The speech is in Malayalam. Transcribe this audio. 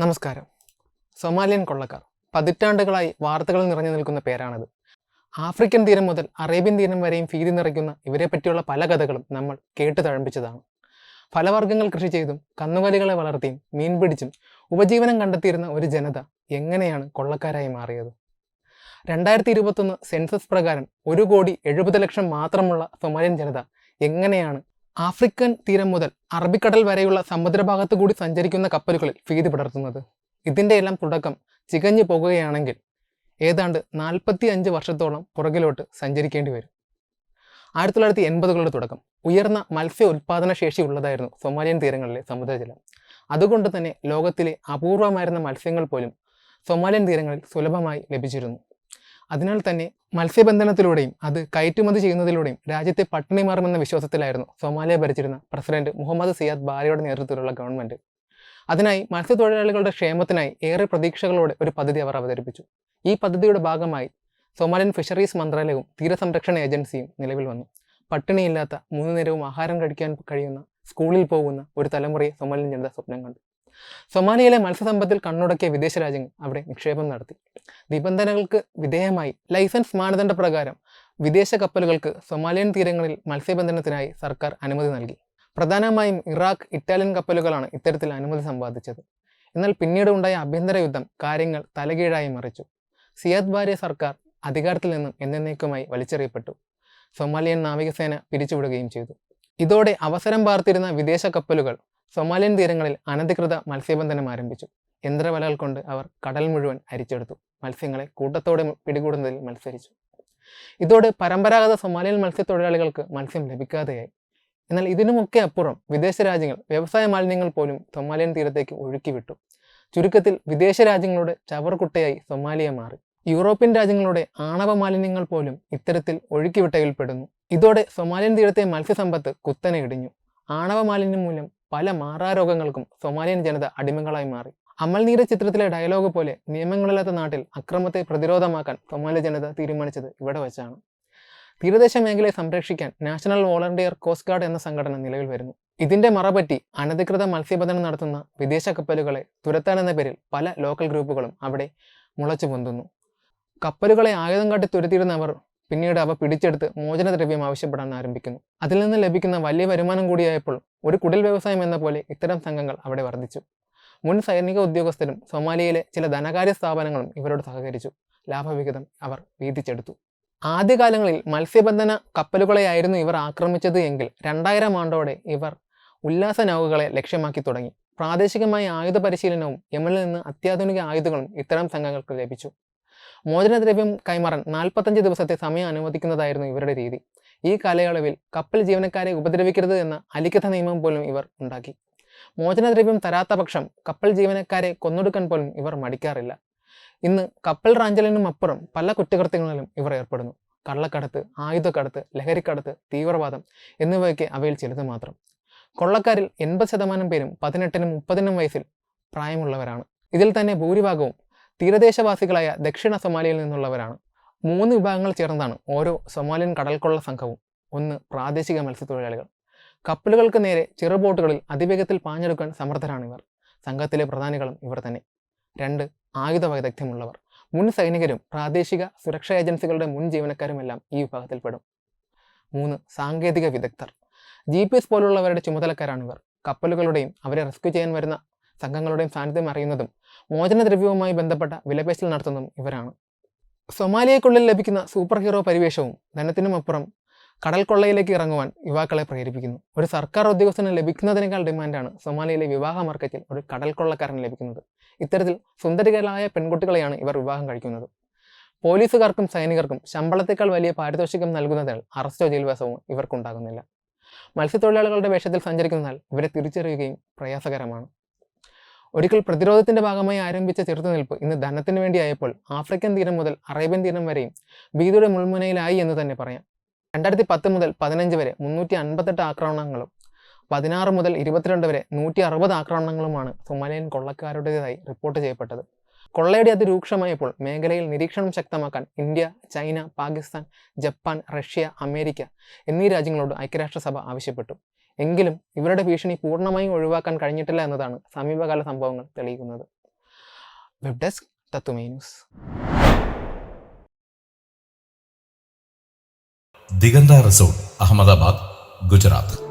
നമസ്കാരം. സൊമാലിയൻ കൊള്ളക്കാർ. പതിറ്റാണ്ടുകളായി വാർത്തകൾ നിറഞ്ഞു നിൽക്കുന്ന പേരാണത്. ആഫ്രിക്കൻ തീരം മുതൽ അറേബ്യൻ തീരം വരെയും ഭീതി നിറയ്ക്കുന്ന ഇവരെ പറ്റിയുള്ള പല കഥകളും നമ്മൾ കേട്ടു തഴമ്പിച്ചതാണ്. ഫലവർഗങ്ങൾ കൃഷി ചെയ്തും കന്നുകാലികളെ വളർത്തിയും മീൻ പിടിച്ചും ഉപജീവനം കണ്ടെത്തിയിരുന്ന ഒരു ജനത എങ്ങനെയാണ് കൊള്ളക്കാരായി മാറിയത്? രണ്ടായിരത്തി ഇരുപത്തൊന്ന് സെൻസസ് പ്രകാരം ഒരു കോടി എഴുപത് ലക്ഷം മാത്രമുള്ള സൊമാലിയൻ ജനത എങ്ങനെയാണ് ആഫ്രിക്കൻ തീരം മുതൽ അറബിക്കടൽ വരെയുള്ള സമുദ്രഭാഗത്തു കൂടി സഞ്ചരിക്കുന്ന കപ്പലുകളിൽ ഭീതി പടർത്തുന്നത് ഇതിന്റെ എല്ലാം തുടക്കം ചികഞ്ഞു പോകുകയാണെങ്കിൽ ഏതാണ്ട് നാൽപ്പത്തി അഞ്ച് വർഷത്തോളം പുറകിലോട്ട് സഞ്ചരിക്കേണ്ടി വരും. ആയിരത്തി തൊള്ളായിരത്തി എൺപതുകളുടെ തുടക്കം. ഉയർന്ന മത്സ്യ ഉൽപാദന ശേഷി ഉള്ളതായിരുന്നു സൊമാലിയൻ തീരങ്ങളിലെ സമുദ്രജലം. അതുകൊണ്ട് തന്നെ ലോകത്തിലെ അപൂർവമായിരുന്ന മത്സ്യങ്ങൾ പോലും സൊമാലിയൻ തീരങ്ങളിൽ സുലഭമായി ലഭിച്ചിരുന്നു. അതിനാൽ തന്നെ മത്സ്യബന്ധനത്തിലൂടെയും അത് കയറ്റുമതി ചെയ്യുന്നതിലൂടെയും രാജ്യത്തെ പട്ടിണി മാറുമെന്ന വിശ്വാസത്തിലായിരുന്നു സൊമാലിയ ഭരിച്ചിരുന്ന പ്രസിഡന്റ് മുഹമ്മദ് സിയാദ് ബാരയുടെ നേതൃത്വത്തിലുള്ള ഗവൺമെന്റ്. അതിനായി മത്സ്യത്തൊഴിലാളികളുടെ ക്ഷേമത്തിനായി ഏറെ പ്രതീക്ഷകളോടെ ഒരു പദ്ധതി അവർ അവതരിപ്പിച്ചു. ഈ പദ്ധതിയുടെ ഭാഗമായി സൊമാലിയൻ ഫിഷറീസ് മന്ത്രാലയവും തീരസംരക്ഷണ ഏജൻസിയും നിലവിൽ വന്നു. പട്ടിണിയില്ലാത്ത മൂന്ന് നേരവും ആഹാരം കഴിക്കാൻ കഴിയുന്ന സ്കൂളിൽ പോകുന്ന ഒരു തലമുറയെ സൊമാലിയൻ ജനത സ്വപ്നം കണ്ടു. സൊമാലിയയിലെ മത്സ്യസമ്പത്തിൽ കണ്ണുടക്കിയ വിദേശ രാജ്യങ്ങൾ അവിടെ നിക്ഷേപം നടത്തി. നിബന്ധനകൾക്ക് വിധേയമായി ലൈസൻസ് മാനദണ്ഡ പ്രകാരം വിദേശ കപ്പലുകൾക്ക് സൊമാലിയൻ തീരങ്ങളിൽ മത്സ്യബന്ധനത്തിനായി സർക്കാർ അനുമതി നൽകി. പ്രധാനമായും ഇറാഖ് ഇറ്റാലിയൻ കപ്പലുകളാണ് ഇത്തരത്തിൽ അനുമതി സമ്പാദിച്ചത്. എന്നാൽ പിന്നീട് ഉണ്ടായ ആഭ്യന്തര യുദ്ധം കാര്യങ്ങൾ തലകീഴായി മറിച്ചു. സിയാദ് ഭാര്യ സർക്കാർ അധികാരത്തിൽ നിന്നും എന്നേക്കുമായി വലിച്ചെറിയപ്പെട്ടു. സൊമാലിയൻ നാവികസേന പിരിച്ചുവിടുകയും ചെയ്തു. ഇതോടെ അവസരം പാർത്തിരുന്ന വിദേശ കപ്പലുകൾ സൊമാലിയൻ തീരങ്ങളിൽ അനധികൃത മത്സ്യബന്ധനം ആരംഭിച്ചു. യന്ത്രവലകൾ കൊണ്ട് അവർ കടൽ മുഴുവൻ അരിച്ചെടുത്തു. മത്സ്യങ്ങളെ കൂട്ടത്തോടെ പിടികൂടുന്നതിൽ മത്സരിച്ചു. ഇതോടെ പരമ്പരാഗത സൊമാലിയൻ മത്സ്യത്തൊഴിലാളികൾക്ക് മത്സ്യം ലഭിക്കാതെയായി. എന്നാൽ ഇതിനുമൊക്കെ അപ്പുറം വിദേശ രാജ്യങ്ങൾ വ്യവസായ മാലിന്യങ്ങൾ പോലും സൊമാലിയൻ തീരത്തേക്ക് ഒഴുക്കിവിട്ടു. ചുരുക്കത്തിൽ വിദേശ രാജ്യങ്ങളുടെ ചവറുകുട്ടയായി സൊമാലിയ മാറി. യൂറോപ്യൻ രാജ്യങ്ങളുടെ ആണവ മാലിന്യങ്ങൾ പോലും ഇത്തരത്തിൽ ഒഴുക്കിവിട്ടയിൽപ്പെടുന്നു. ഇതോടെ സൊമാലിയൻ തീരത്തെ മത്സ്യസമ്പത്ത് കുത്തനെ ഇടിഞ്ഞു. ആണവ മാലിന്യം മൂലം പല മാറാരോഗങ്ങൾക്കും സൊമാലിയൻ ജനത അടിമകളായി മാറി. അമൽ നീര ചിത്രത്തിലെ ഡയലോഗ് പോലെ നിയമങ്ങളില്ലാത്ത നാട്ടിൽ അക്രമത്തെ പ്രതിരോധമാക്കാൻ സൊമാലി ജനത തീരുമാനിച്ചത് ഇവിടെ വെച്ചാണ്. തീരദേശ മേഖലയെ സംരക്ഷിക്കാൻ നാഷണൽ വോളണ്ടിയർ കോസ്റ്റ് ഗാർഡ് എന്ന സംഘടന നിലവിൽ വരുന്നു. ഇതിന്റെ മറപറ്റി അനധികൃത മത്സ്യബന്ധനം നടത്തുന്ന വിദേശ കപ്പലുകളെ തുരത്താൻ എന്ന പേരിൽ പല ലോക്കൽ ഗ്രൂപ്പുകളും അവിടെ മുളച്ചു പൊന്തുന്നു കപ്പലുകളെ ആയുധം കാട്ടി തുരത്തിയിരുന്നവർ പിന്നീട് അവ പിടിച്ചെടുത്ത് മോചനദ്രവ്യം ആവശ്യപ്പെടാൻ ആരംഭിക്കുന്നു. അതിൽ നിന്ന് ലഭിക്കുന്ന വലിയ വരുമാനം കൂടിയായപ്പോൾ ഒരു കുടിൽ വ്യവസായം എന്ന പോലെ ഇത്തരം സംഘങ്ങൾ അവിടെ വർദ്ധിച്ചു. മുൻ സൈനിക ഉദ്യോഗസ്ഥരും സൊമാലിയയിലെ ചില ധനകാര്യ സ്ഥാപനങ്ങളും ഇവരോട് സഹകരിച്ചു. ലാഭവിഹിതം അവർ വീതിച്ചെടുത്തു. ആദ്യകാലങ്ങളിൽ മത്സ്യബന്ധന കപ്പലുകളെയായിരുന്നു ഇവർ ആക്രമിച്ചത് എങ്കിൽ രണ്ടായിരം ആണ്ടോടെ ഇവർ ഉല്ലാസ നൗകകളെ ലക്ഷ്യമാക്കി തുടങ്ങി. പ്രാദേശികമായ ആയുധ പരിശീലനവും യമനിൽ നിന്ന് അത്യാധുനിക ആയുധങ്ങളും ഇത്തരം സംഘങ്ങൾക്ക് ലഭിച്ചു. മോചനദ്രവ്യം കൈമാറാൻ നാൽപ്പത്തഞ്ച് ദിവസത്തെ സമയം അനുവദിക്കുന്നതായിരുന്നു ഇവരുടെ രീതി. ഈ കാലയളവിൽ കപ്പൽ ജീവനക്കാരെ ഉപദ്രവിക്കരുത് എന്ന അലിഖിത നിയമം പോലും ഇവർ ഉണ്ടാക്കി. മോചനദ്രവ്യം തരാത്ത പക്ഷം കപ്പൽ ജീവനക്കാരെ കൊന്നൊടുക്കാൻ പോലും ഇവർ മടിക്കാറില്ല. ഇന്ന് കപ്പൽ റാഞ്ചലിനും അപ്പുറം പല കുറ്റകൃത്യങ്ങളിലും ഇവർ ഏർപ്പെടുന്നു. കള്ളക്കടത്ത് ആയുധക്കടത്ത് ലഹരിക്കടത്ത് തീവ്രവാദം എന്നിവയൊക്കെ അവയിൽ ചിലത് മാത്രം. കൊള്ളക്കാരിൽ എൺപത് ശതമാനം പേരും പതിനെട്ടിനും മുപ്പതിനും വയസ്സിൽ പ്രായമുള്ളവരാണ്. ഇതിൽ തന്നെ ഭൂരിഭാഗവും തീരദേശവാസികളായ ദക്ഷിണ സൊമാലിയയിൽ നിന്നുള്ളവരാണ്. മൂന്ന് വിഭാഗങ്ങൾ ചേർന്നതാണ് ഓരോ സൊമാലിയൻ കടൽക്കൊള്ള സംഘവും. ഒന്ന് പ്രാദേശിക മത്സ്യത്തൊഴിലാളികൾ. കപ്പലുകൾക്ക് നേരെ ചെറുബോട്ടുകളിൽ അതിവേഗത്തിൽ പാഞ്ഞെടുക്കാൻ സമർത്ഥരാണ് ഇവർ. സംഘത്തിലെ പ്രധാനികളും ഇവർ തന്നെ. രണ്ട് ആയുധ വൈദഗ്ധ്യമുള്ളവർ. മുൻ സൈനികരും പ്രാദേശിക സുരക്ഷാ ഏജൻസികളുടെ മുൻ ജീവനക്കാരുമെല്ലാം ഈ വിഭാഗത്തിൽപ്പെടും. മൂന്ന് സാങ്കേതിക വിദഗ്ധർ. ജി പി എസ് പോലുള്ളവരുടെ ചുമതലക്കാരാണ് ഇവർ. കപ്പലുകളുടെയും അവരെ റെസ്ക്യൂ ചെയ്യാൻ വരുന്ന സംഘങ്ങളുടെയും സാന്നിധ്യം അറിയുന്നതും മോചനദ്രവ്യവുമായി ബന്ധപ്പെട്ട വിലപേശൽ നടത്തുന്നതും ഇവരാണ്. സൊമാലിയക്കുള്ളിൽ ലഭിക്കുന്ന സൂപ്പർ ഹീറോ പരിവേഷവും ധനത്തിനുമപ്പുറം കടൽ കൊള്ളയിലേക്ക് ഇറങ്ങുവാൻ യുവാക്കളെ പ്രേരിപ്പിക്കുന്നു. ഒരു സർക്കാർ ഉദ്യോഗസ്ഥന് ലഭിക്കുന്നതിനേക്കാൾ ഡിമാൻഡാണ് സൊമാലിയയിലെ വിവാഹ മാർക്കറ്റിൽ ഒരു കടൽ കൊള്ളക്കാരന് ലഭിക്കുന്നത്. ഇത്തരത്തിൽ സുന്ദരികളായ പെൺകുട്ടികളെയാണ് ഇവർ വിവാഹം കഴിക്കുന്നത്. പോലീസുകാർക്കും സൈനികർക്കും ശമ്പളത്തേക്കാൾ വലിയ പാരിതോഷികം നൽകുന്നതിനാൽ അറസ്റ്റോ ജയിൽവാസവും ഇവർക്കുണ്ടാകുന്നില്ല. മത്സ്യത്തൊഴിലാളികളുടെ വേഷത്തിൽ സഞ്ചരിക്കുന്നതിനാൽ ഇവരെ തിരിച്ചറിയുകയും പ്രയാസകരമാണ്. ഒരിക്കൽ പ്രതിരോധത്തിന്റെ ഭാഗമായി ആരംഭിച്ച ചെറുത്തുനിൽപ്പ് ഇന്ന് ധനത്തിന് വേണ്ടിയായപ്പോൾ ആഫ്രിക്കൻ തീരം മുതൽ അറേബ്യൻ തീരം വരെയും ഭീതിയുടെ മുൾമുനയിലായി എന്ന് തന്നെ പറയാം. രണ്ടായിരത്തി പത്ത് മുതൽ പതിനഞ്ച് വരെ മുന്നൂറ്റി അൻപത്തെട്ട് ആക്രമണങ്ങളും പതിനാറ് മുതൽ ഇരുപത്തിരണ്ട് വരെ നൂറ്റി അറുപത് ആക്രമണങ്ങളുമാണ് സൊമാലിയൻ കൊള്ളക്കാരുടേതായി റിപ്പോർട്ട് ചെയ്യപ്പെട്ടത്. കൊള്ളയുടെ അതിരൂക്ഷമായപ്പോൾ മേഖലയിൽ നിരീക്ഷണം ശക്തമാക്കാൻ India China Pakistan Japan Russia America എന്നീ രാജ്യങ്ങളോട് ഐക്യരാഷ്ട്രസഭ ആവശ്യപ്പെട്ടു. എങ്കിലും ഇവരുടെ ഭീഷണി പൂർണമായും ഒഴിവാക്കാൻ കഴിഞ്ഞിട്ടില്ല എന്നതാണ് സമീപകാല സംഭവങ്ങൾ തെളിയിക്കുന്നത്. വെബ് ഡെസ്ക് തത്തുമേ ന്യൂസ് ദിഗന്ത റിസോർട്ട് അഹമ്മദാബാദ് ഗുജറാത്ത്.